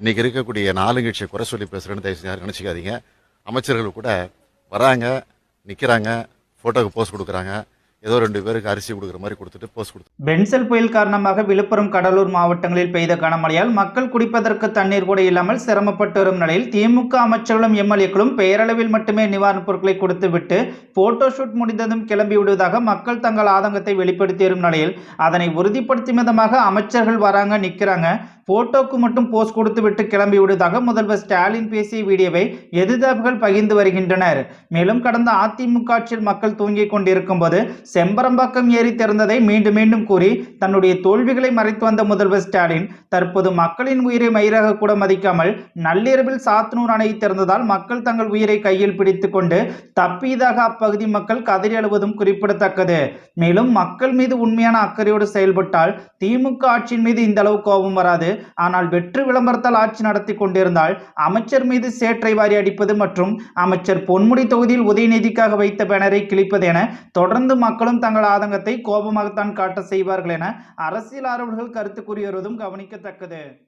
இன்றைக்கி இருக்கக்கூடிய நாலு நாலுங்கட்சியை குறை சொல்லி பேசுகிறேன்னு தயவு செஞ்சு யாரும் நினச்சிக்காதீங்க. அமைச்சர்கள் கூட வராங்க நிற்கிறாங்க ஃபோட்டோக்கு போஸ்ட் கொடுக்குறாங்க. ஏதோ ரெண்டு பேருக்கு அரிசி கொடுக்குற மாதிரி கொடுத்துட்டு போஸ்ட் கொடுத்து பென்சல் புயல் காரணமாக விழுப்புரம் கடலூர் மாவட்டங்களில் பெய்த கனமழையால் மக்கள் குடிப்பதற்கு தண்ணீர் கூட இல்லாமல் சிரமப்பட்டு வரும் நிலையில் திமுக அமைச்சர்களும் எம்எல்ஏக்களும் பெயரளவில் மட்டுமே நிவாரணப் பொருட்களை கொடுத்துவிட்டு போட்டோ ஷூட் முடிந்ததும் கிளம்பி விடுவதாக மக்கள் தங்கள் ஆதங்கத்தை வெளிப்படுத்தி வரும் நிலையில் அதனை உறுதிப்படுத்தும் விதமாக அமைச்சர்கள் வராங்க நிற்கிறாங்க போட்டோக்கு மட்டும் போஸ்ட் கொடுத்து விட்டு கிளம்பி விடுவதாக முதல்வர் ஸ்டாலின் பேசிய வீடியோவை எதிர்த்தாப்புகள் பகிர்ந்து வருகின்றனர். மேலும் கடந்த அதிமுக ஆட்சியில் மக்கள் தூங்கிக் கொண்டிருக்கும் போது செம்பரம்பாக்கம் ஏறி திறந்ததை மீண்டும் மீண்டும் கூறி தன்னுடைய தோல்விகளை மறைத்து வந்த முதல்வர் ஸ்டாலின் தற்போது மக்களின் உயிரை மயிராக கூட மதிக்காமல் நள்ளிரவில் சாத்தனூர் அணை திறந்ததால் மக்கள் தங்கள் உயிரை கையில் பிடித்துக் கொண்டு தப்பியதாக அப்பகுதி மக்கள் கதறி அழுவதும் குறிப்பிடத்தக்கது. மேலும் மக்கள் மீது உண்மையான அக்கறையோடு செயல்பட்டால் திமுக ஆட்சியின் மீது இந்த அளவு கோபம் வராது. ஆனால் வெற்று விளம்பரத்தால் ஆட்சி நடத்தி கொண்டிருந்தால் அமைச்சர் மீது சேற்றை வாரி அடிப்பது மற்றும் அமைச்சர் பொன்முடி தொகுதியில் உதயநிதிக்காக வைத்த பேனரை கிழிப்பது என தொடர்ந்து மக்களும் தங்கள் ஆதங்கத்தை கோபமாகத்தான் காட்ட செய்வார்கள் என அரசியல் ஆர்வலர்கள் கருத்து கூறி வருவதும் கவனிக்கத்தக்கது.